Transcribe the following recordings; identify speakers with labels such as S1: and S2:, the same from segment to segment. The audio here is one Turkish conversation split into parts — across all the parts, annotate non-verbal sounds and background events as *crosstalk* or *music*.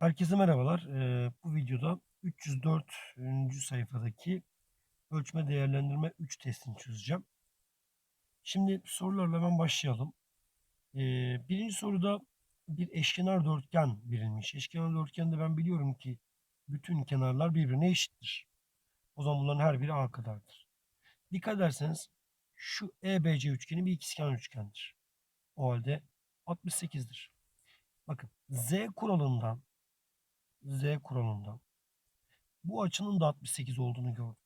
S1: Herkese merhabalar. Ee, bu videoda 304. sayfadaki ölçme değerlendirme 3 testini çözeceğim. Şimdi sorularla hemen başlayalım. Ee, birinci soruda bir eşkenar dörtgen verilmiş. Eşkenar dörtgende ben biliyorum ki bütün kenarlar birbirine eşittir. O zaman bunların her biri A kadardır. Dikkat ederseniz şu EBC üçgeni bir ikizkenar üçgendir. O halde 68'dir. Bakın Z kuralından Z kuralından. Bu açının da 68 olduğunu gördüm.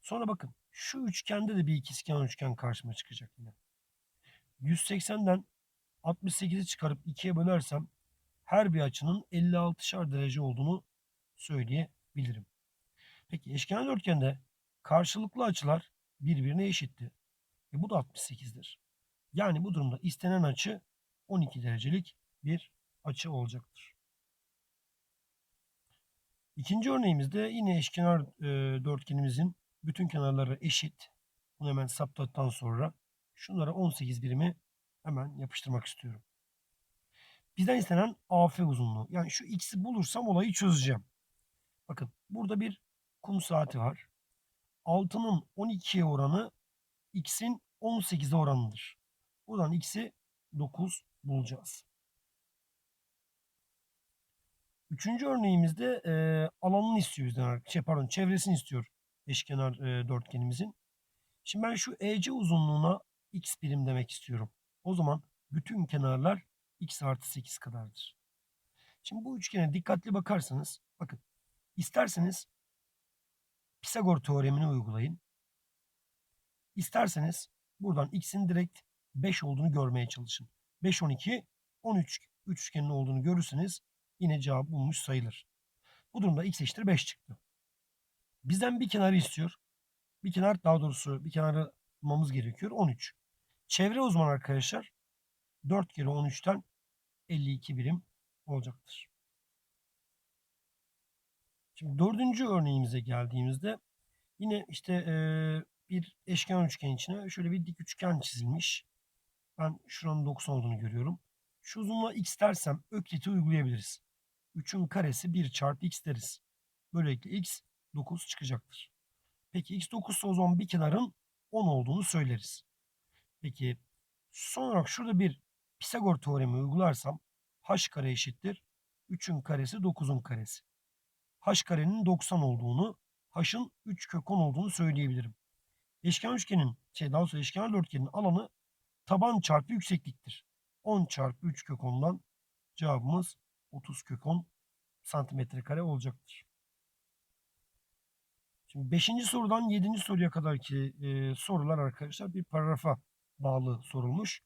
S1: Sonra bakın şu üçgende de bir ikizkenar üçgen karşıma çıkacak yine. 180'den 68'i çıkarıp 2'ye bölersem her bir açının 56'şar derece olduğunu söyleyebilirim. Peki eşkenar dörtgende karşılıklı açılar birbirine eşitti. E bu da 68'dir. Yani bu durumda istenen açı 12 derecelik bir açı olacaktır. İkinci örneğimizde yine eşkenar e, dörtgenimizin bütün kenarları eşit. Bunu hemen saptadıktan sonra şunlara 18 birimi hemen yapıştırmak istiyorum. Bizden istenen AF uzunluğu. Yani şu x'i bulursam olayı çözeceğim. Bakın burada bir kum saati var. 6'nın 12'ye oranı x'in 18'e oranıdır. Buradan x'i 9 bulacağız. Üçüncü örneğimizde e, alanını istiyor bizden. Şey pardon çevresini istiyor eşkenar e, dörtgenimizin. Şimdi ben şu EC uzunluğuna x birim demek istiyorum. O zaman bütün kenarlar x artı 8 kadardır. Şimdi bu üçgene dikkatli bakarsanız bakın isterseniz Pisagor teoremini uygulayın. İsterseniz buradan x'in direkt 5 olduğunu görmeye çalışın. 5, 12, 13 üçgenin olduğunu görürseniz yine cevap bulmuş sayılır. Bu durumda x eşittir 5 çıktı. Bizden bir kenarı istiyor. Bir kenar daha doğrusu bir kenarı bulmamız gerekiyor. 13. Çevre o zaman arkadaşlar 4 kere 13'ten 52 birim olacaktır. Şimdi dördüncü örneğimize geldiğimizde yine işte e, bir eşkenar üçgen içine şöyle bir dik üçgen çizilmiş. Ben şuranın 90 olduğunu görüyorum. Şu uzunluğa x dersem ökliti uygulayabiliriz. 3'ün karesi 1 çarpı x deriz. Böylelikle x 9 çıkacaktır. Peki x 9 o zaman bir kenarın 10 olduğunu söyleriz. Peki son olarak şurada bir Pisagor teoremi uygularsam h kare eşittir 3'ün karesi 9'un karesi. h karenin 90 olduğunu, h'ın 3 kök 10 olduğunu söyleyebilirim. Eşkenar üçgenin, şey daha sonra eşkenar dörtgenin alanı taban çarpı yüksekliktir. 10 çarpı 3 kök 10'dan cevabımız 30 kök 10 santimetre kare olacaktır. Şimdi 5. sorudan 7. soruya kadarki e, sorular arkadaşlar bir paragrafa bağlı sorulmuş.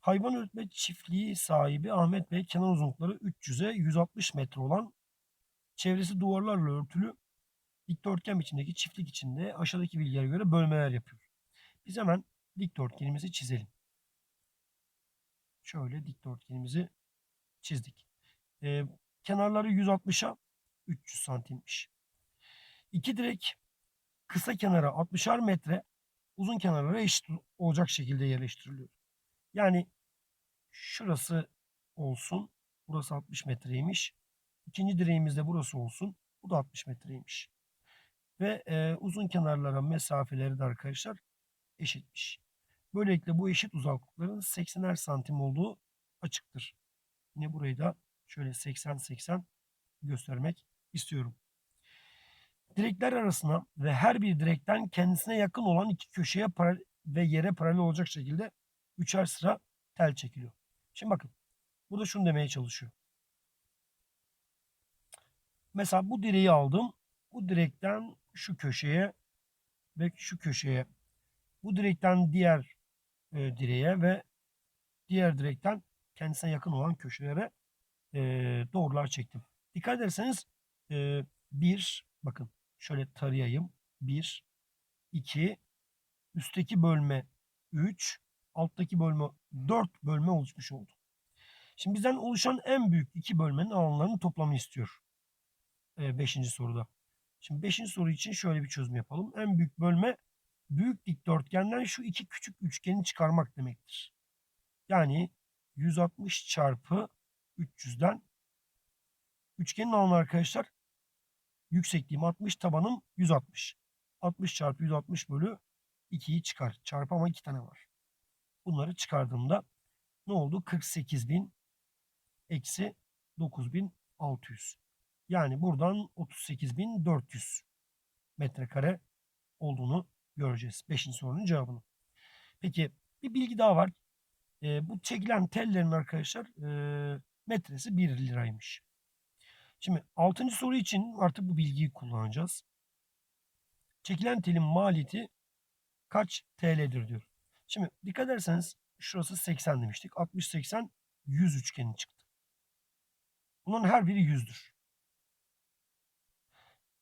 S1: Hayvan üretme çiftliği sahibi Ahmet Bey kenar uzunlukları 300'e 160 metre olan çevresi duvarlarla örtülü dikdörtgen biçimdeki çiftlik içinde aşağıdaki bilgilere göre bölmeler yapıyor. Biz hemen dikdörtgenimizi çizelim. Şöyle dikdörtgenimizi çizdik. Ee, kenarları 160'a 300 santimmiş. İki direk kısa kenara 60'ar metre, uzun kenarlara eşit olacak şekilde yerleştiriliyor. Yani şurası olsun. Burası 60 metreymiş. İkinci direğimiz de burası olsun. Bu da 60 metreymiş. Ve e, uzun kenarlara mesafeleri de arkadaşlar eşitmiş. Böylelikle bu eşit uzaklıkların 80'er santim olduğu açıktır. Yine burayı da şöyle 80-80 göstermek istiyorum. Direkler arasına ve her bir direkten kendisine yakın olan iki köşeye ve yere paralel olacak şekilde üçer sıra tel çekiliyor. Şimdi bakın. Burada şunu demeye çalışıyor. Mesela bu direği aldım. Bu direkten şu köşeye ve şu köşeye. Bu direkten diğer e, direğe ve diğer direkten kendisine yakın olan köşelere e, doğrular çektim. Dikkat ederseniz e, bir bakın şöyle tarayayım. Bir, iki, üstteki bölme üç, alttaki bölme dört bölme oluşmuş oldu. Şimdi bizden oluşan en büyük iki bölmenin alanlarının toplamı istiyor. E, beşinci soruda. Şimdi beşinci soru için şöyle bir çözüm yapalım. En büyük bölme büyük dikdörtgenden şu iki küçük üçgeni çıkarmak demektir. Yani 160 çarpı 300'den Üçgenin alanı arkadaşlar yüksekliğim 60, tabanım 160. 60 çarpı 160 bölü 2'yi çıkar. Çarpı ama 2 tane var. Bunları çıkardığımda ne oldu? 48.000 eksi 9.600. Yani buradan 38.400 metrekare olduğunu göreceğiz. 5. sorunun cevabını. Peki bir bilgi daha var. E, bu çekilen tellerin arkadaşlar e, metresi 1 liraymış. Şimdi 6. soru için artık bu bilgiyi kullanacağız. Çekilen telin maliyeti kaç TL'dir diyor. Şimdi dikkat ederseniz şurası 80 demiştik. 60 80 100 üçgeni çıktı. Bunun her biri 100'dür.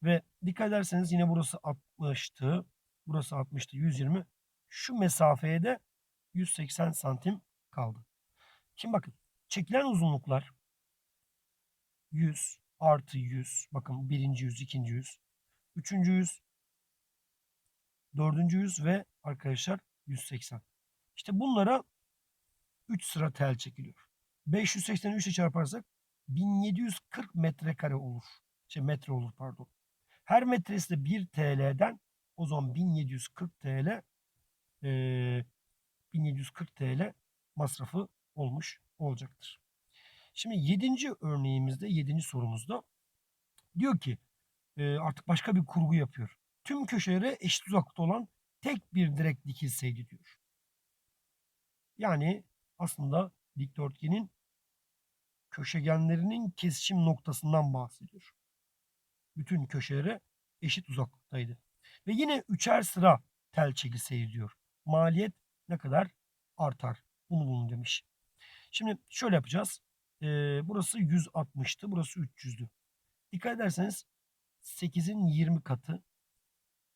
S1: Ve dikkat ederseniz yine burası 60'tı. Burası 60'tı 120. Şu mesafeye de 180 santim kaldı. Şimdi bakın çekilen uzunluklar 100 artı 100. Bakın birinci 100, ikinci 100, üçüncü 100, dördüncü 100 ve arkadaşlar 180. İşte bunlara 3 sıra tel çekiliyor. 580'i 3 ile çarparsak 1740 metrekare olur. Şey metre olur pardon. Her metresi de 1 TL'den o zaman 1740 TL e, 1740 TL masrafı olmuş olacaktır. Şimdi 7. örneğimizde 7. sorumuzda diyor ki e, artık başka bir kurgu yapıyor. Tüm köşelere eşit uzaklıkta olan tek bir direk dikilseydi diyor. Yani aslında dikdörtgenin köşegenlerinin kesişim noktasından bahsediyor. Bütün köşelere eşit uzaklıktaydı. Ve yine üçer sıra tel çekilseydi diyor. Maliyet ne kadar artar? Bunu bulun demiş. Şimdi şöyle yapacağız. Ee, burası 160'tı. Burası 300'dü. Dikkat ederseniz 8'in 20 katı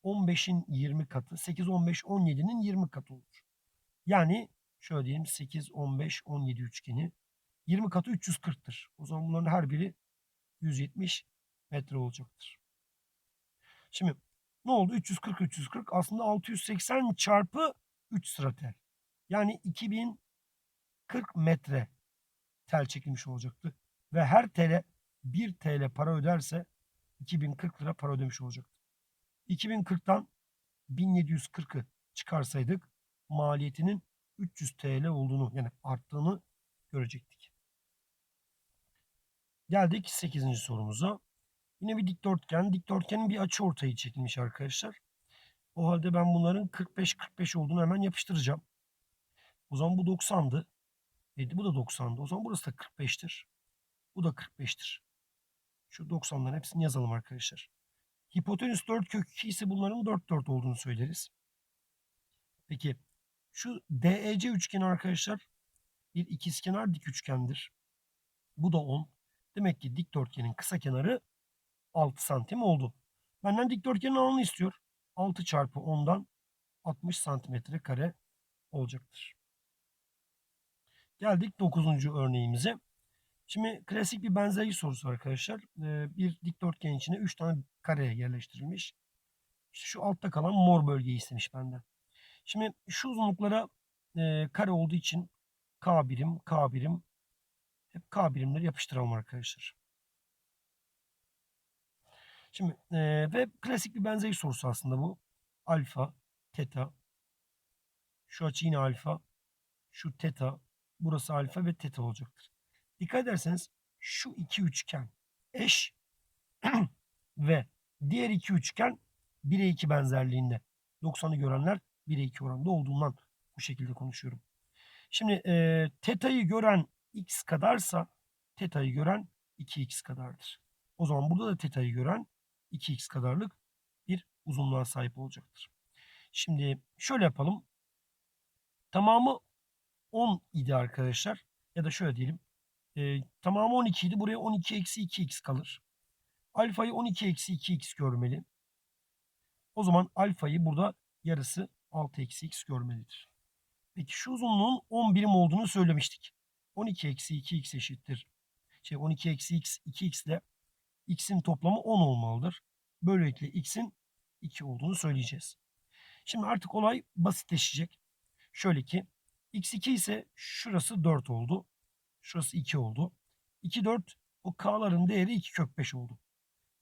S1: 15'in 20 katı 8, 15, 17'nin 20 katı olur. Yani şöyle diyelim 8, 15, 17 üçgeni 20 katı 340'tır. O zaman bunların her biri 170 metre olacaktır. Şimdi ne oldu? 340, 340 aslında 680 çarpı 3 sıra tel. Yani 2040 metre tel çekilmiş olacaktı. Ve her tele 1 TL para öderse 2040 lira para ödemiş olacaktı. 2040'tan 1740'ı çıkarsaydık maliyetinin 300 TL olduğunu yani arttığını görecektik. Geldik 8. sorumuza. Yine bir dikdörtgen. Dikdörtgenin bir açı ortayı çekilmiş arkadaşlar. O halde ben bunların 45-45 olduğunu hemen yapıştıracağım. O zaman bu 90'dı. E, bu da 90'dı. O zaman burası da 45'tir. Bu da 45'tir. Şu 90'ların hepsini yazalım arkadaşlar. Hipotenüs 4 kök 2 ise bunların 4 4 olduğunu söyleriz. Peki şu DEC üçgeni arkadaşlar bir ikizkenar dik üçgendir. Bu da 10. Demek ki dikdörtgenin kısa kenarı 6 santim oldu. Benden dikdörtgenin alanını istiyor. 6 çarpı 10'dan 60 santimetre kare olacaktır. Geldik 9. örneğimize. Şimdi klasik bir benzerlik sorusu arkadaşlar. Bir dikdörtgen içine 3 tane kare yerleştirilmiş. Şu altta kalan mor bölgeyi istemiş benden. Şimdi şu uzunluklara kare olduğu için K birim, K birim hep K birimleri yapıştıralım arkadaşlar. Şimdi e, ve klasik bir benzeri sorusu aslında bu. Alfa, teta. Şu açı yine alfa. Şu teta. Burası alfa ve teta olacaktır. Dikkat ederseniz şu iki üçgen eş *clears throat* ve diğer iki üçgen 1'e 2 benzerliğinde. 90'ı görenler 1'e 2 oranda olduğundan bu şekilde konuşuyorum. Şimdi e, teta'yı gören x kadarsa teta'yı gören 2x kadardır. O zaman burada da teta'yı gören 2x kadarlık bir uzunluğa sahip olacaktır. Şimdi şöyle yapalım. Tamamı 10 idi arkadaşlar. Ya da şöyle diyelim. E, tamamı 12 idi. Buraya 12 eksi 2x kalır. Alfayı 12 eksi 2x görmeli. O zaman alfayı burada yarısı 6 eksi x görmelidir. Peki şu uzunluğun 10 birim olduğunu söylemiştik. 12 eksi 2x eşittir. Şey 12 eksi x 2x ile x'in toplamı 10 olmalıdır. Böylelikle x'in 2 olduğunu söyleyeceğiz. Şimdi artık olay basitleşecek. Şöyle ki x2 ise şurası 4 oldu. Şurası 2 oldu. 2 4 O k'ların değeri 2 kök 5 oldu.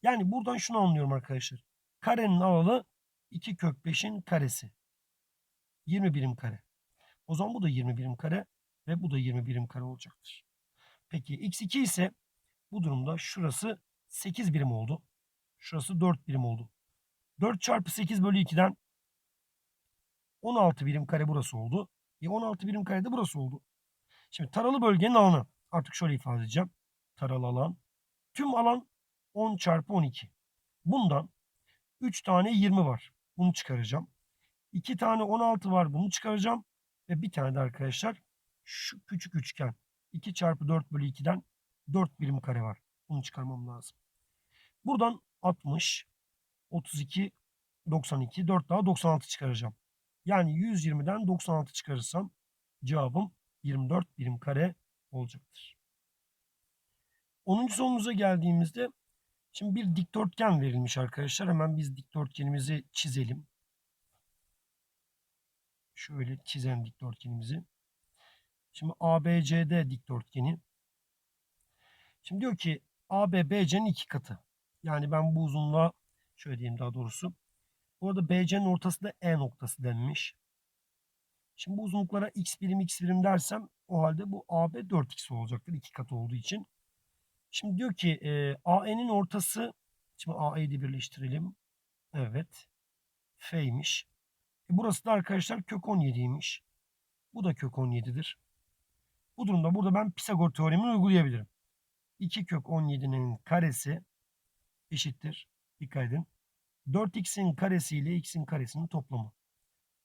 S1: Yani buradan şunu anlıyorum arkadaşlar. Karenin alanı 2 kök 5'in karesi. 20 birim kare. O zaman bu da 20 birim kare ve bu da 20 birim kare olacaktır. Peki x2 ise bu durumda şurası 8 birim oldu. Şurası 4 birim oldu. 4 çarpı 8 bölü 2'den 16 birim kare burası oldu. E 16 birim kare de burası oldu. Şimdi taralı bölgenin alanı. Artık şöyle ifade edeceğim. Taralı alan. Tüm alan 10 çarpı 12. Bundan 3 tane 20 var. Bunu çıkaracağım. 2 tane 16 var. Bunu çıkaracağım. Ve bir tane de arkadaşlar şu küçük üçgen. 2 çarpı 4 bölü 2'den 4 birim kare var. Bunu çıkarmam lazım. Buradan 60, 32, 92, 4 daha 96 çıkaracağım. Yani 120'den 96 çıkarırsam cevabım 24 birim kare olacaktır. 10. sorumuza geldiğimizde şimdi bir dikdörtgen verilmiş arkadaşlar. Hemen biz dikdörtgenimizi çizelim. Şöyle çizelim dikdörtgenimizi. Şimdi ABCD dikdörtgeni. Şimdi diyor ki AB BC'nin iki katı. Yani ben bu uzunluğa şöyle diyeyim daha doğrusu. Bu arada BC'nin ortası da E noktası denmiş. Şimdi bu uzunluklara x birim x birim dersem o halde bu AB 4x olacaktır. iki katı olduğu için. Şimdi diyor ki e, AE'nin ortası şimdi AE'yi de birleştirelim. Evet. F'ymiş. E, burası da arkadaşlar kök 17'ymiş. Bu da kök 17'dir. Bu durumda burada ben Pisagor teoremini uygulayabilirim. 2 kök 17'nin karesi eşittir. Dikkat edin. 4x'in karesi ile x'in karesinin toplamı.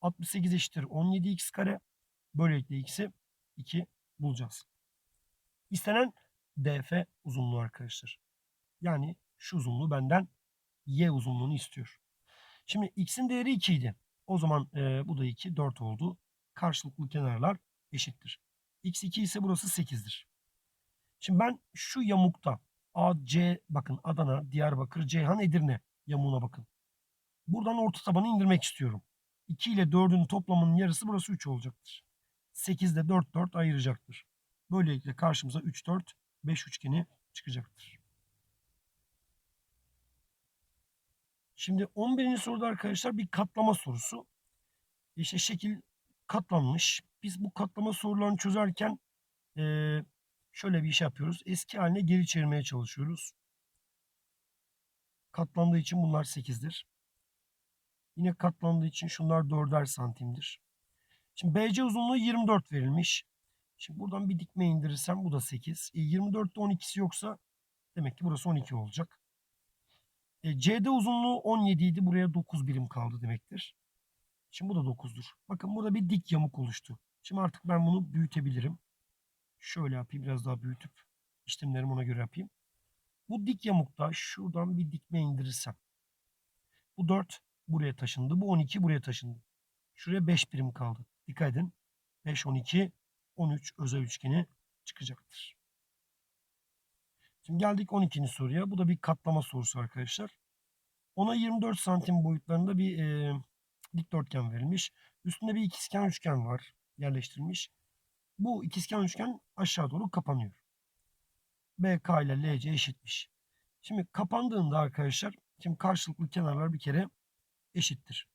S1: 68 eşittir 17x kare. Böylelikle x'i 2 bulacağız. İstenen DF uzunluğu arkadaşlar. Yani şu uzunluğu benden y uzunluğunu istiyor. Şimdi x'in değeri 2 idi. O zaman e, bu da 2, 4 oldu. Karşılıklı kenarlar eşittir. x2 ise burası 8'dir. Şimdi ben şu yamukta AC bakın Adana, Diyarbakır, Ceyhan, Edirne yamuğuna bakın. Buradan orta tabanı indirmek istiyorum. 2 ile 4'ün toplamının yarısı burası 3 olacaktır. 8 ile 4 4 ayıracaktır. Böylelikle karşımıza 3 4 5 üçgeni çıkacaktır. Şimdi 11. soruda arkadaşlar bir katlama sorusu. İşte şekil katlanmış. Biz bu katlama sorularını çözerken ee, şöyle bir iş yapıyoruz. Eski haline geri çevirmeye çalışıyoruz. Katlandığı için bunlar 8'dir. Yine katlandığı için şunlar 4'er santimdir. Şimdi BC uzunluğu 24 verilmiş. Şimdi buradan bir dikme indirirsem bu da 8. E, 24'te 12'si yoksa demek ki burası 12 olacak. E, CD uzunluğu 17 idi. Buraya 9 birim kaldı demektir. Şimdi bu da 9'dur. Bakın burada bir dik yamuk oluştu. Şimdi artık ben bunu büyütebilirim. Şöyle yapayım biraz daha büyütüp işlemlerimi ona göre yapayım. Bu dik yamukta şuradan bir dikme indirirsem. Bu 4 buraya taşındı. Bu 12 buraya taşındı. Şuraya 5 birim kaldı. Dikkat edin. 5, 12, 13 özel üçgeni çıkacaktır. Şimdi geldik 12. soruya. Bu da bir katlama sorusu arkadaşlar. Ona 24 santim boyutlarında bir e, dikdörtgen verilmiş. Üstünde bir ikizkenar üçgen var yerleştirilmiş. Bu ikizkenar üçgen aşağı doğru kapanıyor. BK ile LC eşitmiş. Şimdi kapandığında arkadaşlar şimdi karşılıklı kenarlar bir kere eşittir.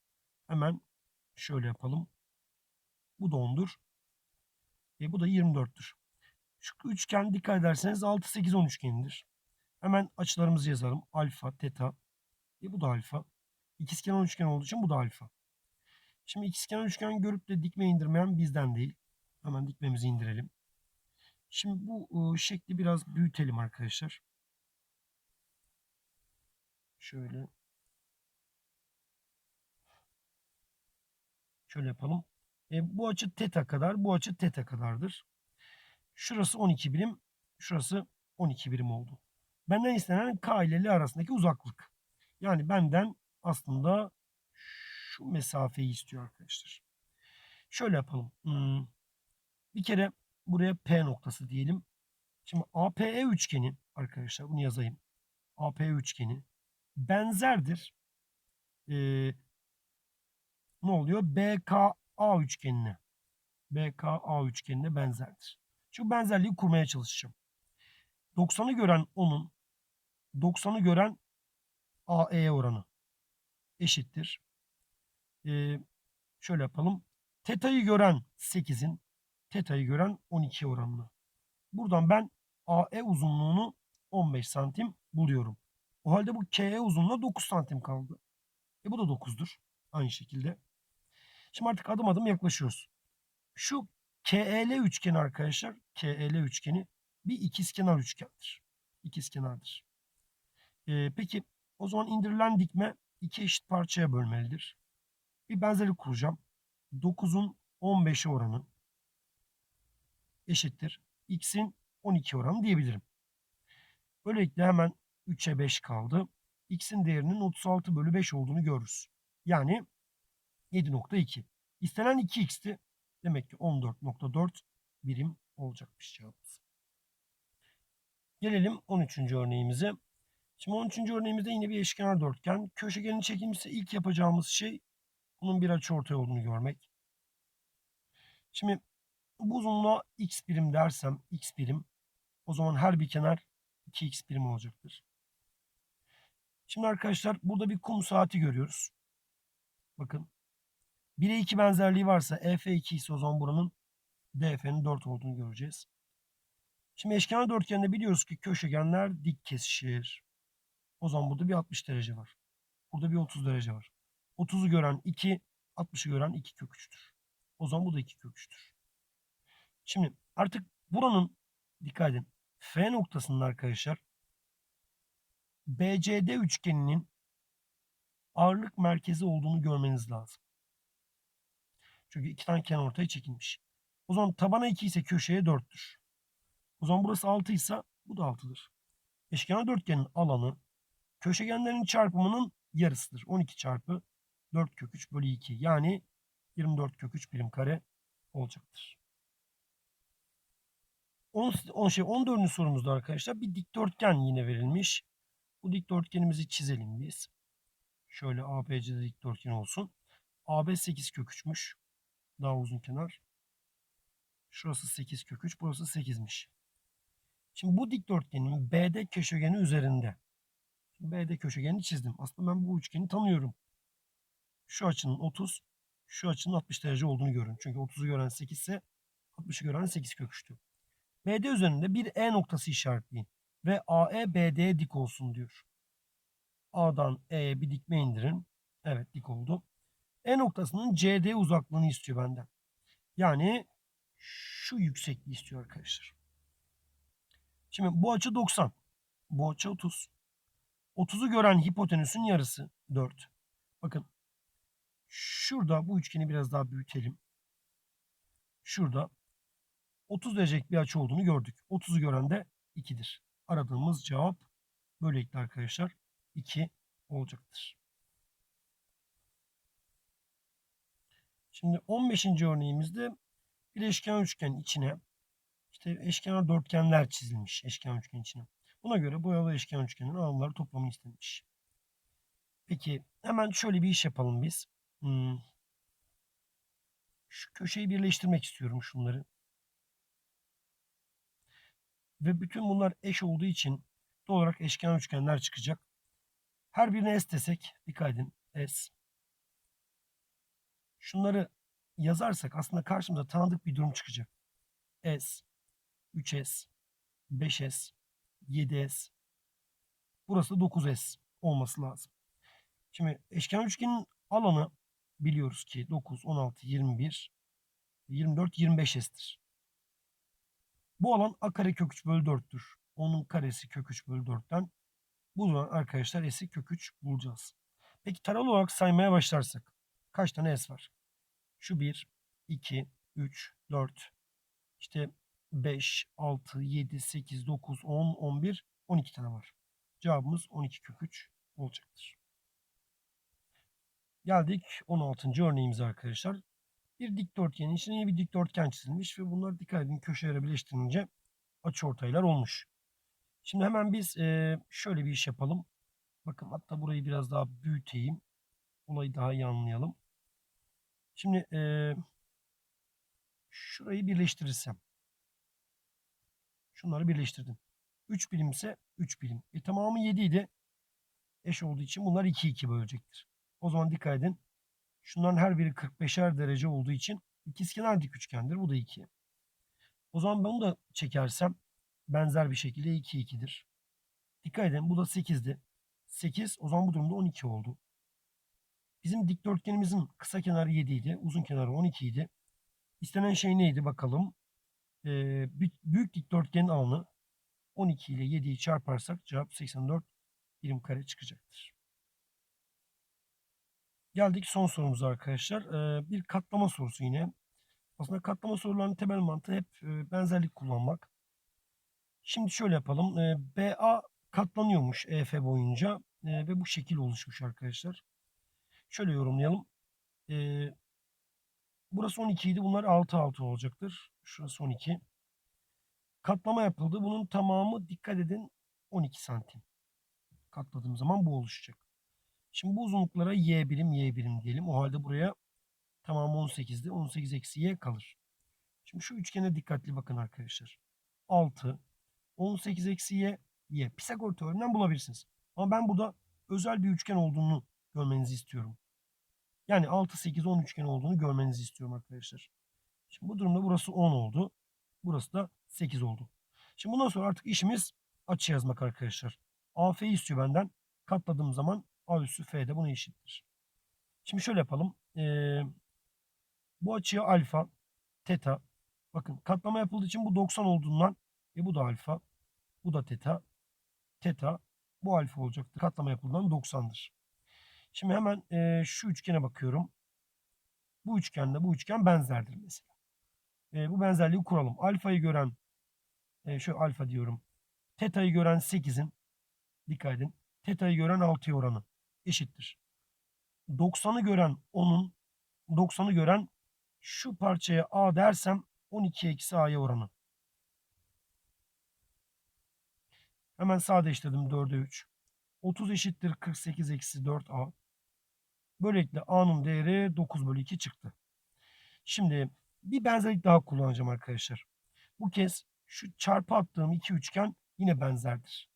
S1: Hemen şöyle yapalım. Bu da 10'dur. E, bu da 24'tür. Şu üçgen dikkat ederseniz 6, 8, 10 üçgenidir. Hemen açılarımızı yazalım. Alfa, teta. E, bu da alfa. İkizkenar üçgen olduğu için bu da alfa. Şimdi ikizkenar üçgen görüp de dikme indirmeyen bizden değil. Hemen dikmemizi indirelim. Şimdi bu ıı, şekli biraz büyütelim arkadaşlar. Şöyle. Şöyle yapalım. E, bu açı teta kadar, bu açı teta kadardır. Şurası 12 birim, şurası 12 birim oldu. Benden istenen K ile L arasındaki uzaklık. Yani benden aslında şu mesafeyi istiyor arkadaşlar. Şöyle yapalım. Hmm. Bir kere buraya P noktası diyelim. Şimdi APE üçgeni arkadaşlar bunu yazayım. APE üçgeni benzerdir. Ee, ne oluyor? BKA üçgenine. BKA üçgenine benzerdir. Şu benzerliği kurmaya çalışacağım. 90'ı gören 10'un 90'ı gören AE oranı eşittir. Ee, şöyle yapalım. Teta'yı gören 8'in teta'yı gören 12 oranını. Buradan ben AE uzunluğunu 15 santim buluyorum. O halde bu KE uzunluğuna 9 santim kaldı. E bu da 9'dur. Aynı şekilde. Şimdi artık adım adım yaklaşıyoruz. Şu KEL üçgeni arkadaşlar. KEL üçgeni bir ikizkenar üçgendir. İkizkenardır. Ee, peki o zaman indirilen dikme iki eşit parçaya bölmelidir. Bir benzerlik kuracağım. 9'un 15'e oranı eşittir. X'in 12 oranı diyebilirim. Böylelikle hemen 3'e 5 kaldı. X'in değerinin 36 bölü 5 olduğunu görürüz. Yani 7.2. İstenen 2x'ti. Demek ki 14.4 birim olacakmış cevabımız. Gelelim 13. örneğimize. Şimdi 13. örneğimizde yine bir eşkenar dörtgen. Köşegenin çekilmişse ilk yapacağımız şey bunun bir açıortay olduğunu görmek. Şimdi bu uzunluğa x birim dersem x birim o zaman her bir kenar 2x birim olacaktır. Şimdi arkadaşlar burada bir kum saati görüyoruz. Bakın 1'e 2 benzerliği varsa EF 2 ise o zaman buranın DF'nin 4 olduğunu göreceğiz. Şimdi eşkenar dörtgende biliyoruz ki köşegenler dik kesişir. O zaman burada bir 60 derece var. Burada bir 30 derece var. 30'u gören 2, 60'ı gören 2 kök 3'tür. O zaman bu da 2 kök 3'tür. Şimdi artık buranın dikkat edin. F noktasının arkadaşlar BCD üçgeninin ağırlık merkezi olduğunu görmeniz lazım. Çünkü iki tane kenar ortaya çekilmiş. O zaman tabana 2 ise köşeye 4'tür. O zaman burası 6 ise bu da 6'dır. Eşkenar dörtgenin alanı köşegenlerin çarpımının yarısıdır. 12 çarpı 4 kök 3 bölü 2. Yani 24 kök 3 birim kare olacaktır. 10, 10 şey 14. sorumuzda arkadaşlar bir dikdörtgen yine verilmiş. Bu dikdörtgenimizi çizelim biz. Şöyle ABC'de dikdörtgen olsun. AB 8 kök 3'müş. Daha uzun kenar. Şurası 8 kök 3, burası 8'miş. Şimdi bu dikdörtgenin BD köşegeni üzerinde. BD köşegenini çizdim. Aslında ben bu üçgeni tanıyorum. Şu açının 30, şu açının 60 derece olduğunu görün. Çünkü 30'u gören 8 ise 60'ı gören 8 kök 3'tü. BD üzerinde bir E noktası işaretleyin. Ve AE BD'ye dik olsun diyor. A'dan E'ye bir dikme indirin. Evet dik oldu. E noktasının CD uzaklığını istiyor benden. Yani şu yüksekliği istiyor arkadaşlar. Şimdi bu açı 90. Bu açı 30. 30'u gören hipotenüsün yarısı 4. Bakın şurada bu üçgeni biraz daha büyütelim. Şurada 30 derecelik bir açı olduğunu gördük. 30'u gören de 2'dir. Aradığımız cevap böylelikle arkadaşlar 2 olacaktır. Şimdi 15. örneğimizde bir eşkenar üçgen içine işte eşkenar dörtgenler çizilmiş eşkenar üçgen içine. Buna göre boyalı eşkenar üçgenin alanları toplamı istenmiş. Peki hemen şöyle bir iş yapalım biz. Hmm. Şu köşeyi birleştirmek istiyorum şunları. Ve bütün bunlar eş olduğu için doğal olarak eşkenar üçgenler çıkacak. Her birine S desek dikkat edin S. Şunları yazarsak aslında karşımıza tanıdık bir durum çıkacak. S, 3S, 5S, 7S. Burası 9S olması lazım. Şimdi eşkenar üçgenin alanı biliyoruz ki 9, 16, 21, 24, 25S'tir. Bu alan a kare kök 3 bölü 4'tür. Onun karesi kök 3 bölü 4'ten. Bu zaman arkadaşlar s'i kök 3 bulacağız. Peki taralı olarak saymaya başlarsak kaç tane s var? Şu 1, 2, 3, 4, işte 5, 6, 7, 8, 9, 10, 11, 12 tane var. Cevabımız 12 kök 3 olacaktır. Geldik 16. örneğimize arkadaşlar. Bir dikdörtgenin içine bir dikdörtgen çizilmiş ve bunlar dikkat edin köşelere birleştirince açıortaylar olmuş. Şimdi hemen biz şöyle bir iş yapalım. Bakın hatta burayı biraz daha büyüteyim. Olayı daha iyi anlayalım. Şimdi e, şurayı birleştirirsem. Şunları birleştirdim. 3 birimse 3 birim. E tamamı 7 idi. Eş olduğu için bunlar 2 2 bölecektir. O zaman dikkat edin. Şunların her biri 45'er derece olduğu için ikizkenar dik üçgendir. Bu da 2. O zaman ben bunu da çekersem benzer bir şekilde 2 2'dir. Dikkat edin bu da 8'di. 8 o zaman bu durumda 12 oldu. Bizim dikdörtgenimizin kısa kenarı 7 idi. Uzun kenarı 12 idi. İstenen şey neydi bakalım. Ee, büyük dikdörtgenin alanı 12 ile 7'yi çarparsak cevap 84 birim kare çıkacaktır. Geldik son sorumuza arkadaşlar. Ee, bir katlama sorusu yine. Aslında katlama sorularının temel mantığı hep e, benzerlik kullanmak. Şimdi şöyle yapalım. Ee, BA katlanıyormuş EF boyunca e, ve bu şekil oluşmuş arkadaşlar. Şöyle yorumlayalım. Ee, burası 12 idi. Bunlar 6 6 olacaktır. Şurası 12. Katlama yapıldı. Bunun tamamı dikkat edin 12 santim. Katladığım zaman bu oluşacak. Şimdi bu uzunluklara y birim y birim diyelim. O halde buraya tamamı 18'di. 18 eksi y kalır. Şimdi şu üçgene dikkatli bakın arkadaşlar. 6, 18 eksi y, y. Pisagor teoreminden bulabilirsiniz. Ama ben burada özel bir üçgen olduğunu görmenizi istiyorum. Yani 6, 8, 10 üçgen olduğunu görmenizi istiyorum arkadaşlar. Şimdi bu durumda burası 10 oldu. Burası da 8 oldu. Şimdi bundan sonra artık işimiz açı yazmak arkadaşlar. AF'yi istiyor benden. Katladığım zaman A üssü F de buna eşittir. Şimdi şöyle yapalım. Ee, bu açıya alfa, teta. Bakın katlama yapıldığı için bu 90 olduğundan e bu da alfa. Bu da teta. Teta. Bu alfa olacaktır. Katlama yapıldığından 90'dır. Şimdi hemen e, şu üçgene bakıyorum. Bu üçgenle bu üçgen benzerdir mesela. E, bu benzerliği kuralım. Alfayı gören e, şu alfa diyorum. Teta'yı gören 8'in dikkat edin. Teta'yı gören 6'ya oranı eşittir. 90'ı gören 10'un 90'ı gören şu parçaya A dersem 12 eksi A'ya oranı. Hemen sadeleştirdim 4'e 3. 30 eşittir 48 eksi 4A. Böylelikle A'nın değeri 9 bölü 2 çıktı. Şimdi bir benzerlik daha kullanacağım arkadaşlar. Bu kez şu çarpı attığım iki üçgen yine benzerdir.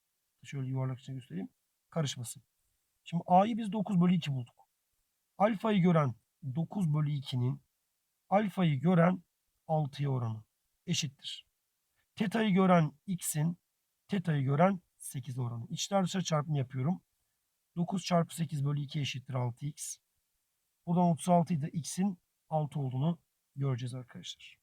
S1: Şöyle yuvarlak içine göstereyim. Karışmasın. Şimdi A'yı biz 9 bölü 2 bulduk. Alfayı gören 9 bölü 2'nin alfayı gören 6'ya oranı eşittir. Teta'yı gören x'in teta'yı gören 8 oranı. İçler dışarı çarpımı yapıyorum. 9 çarpı 8 bölü 2 eşittir 6x. Buradan 36'yı da x'in 6 olduğunu göreceğiz arkadaşlar.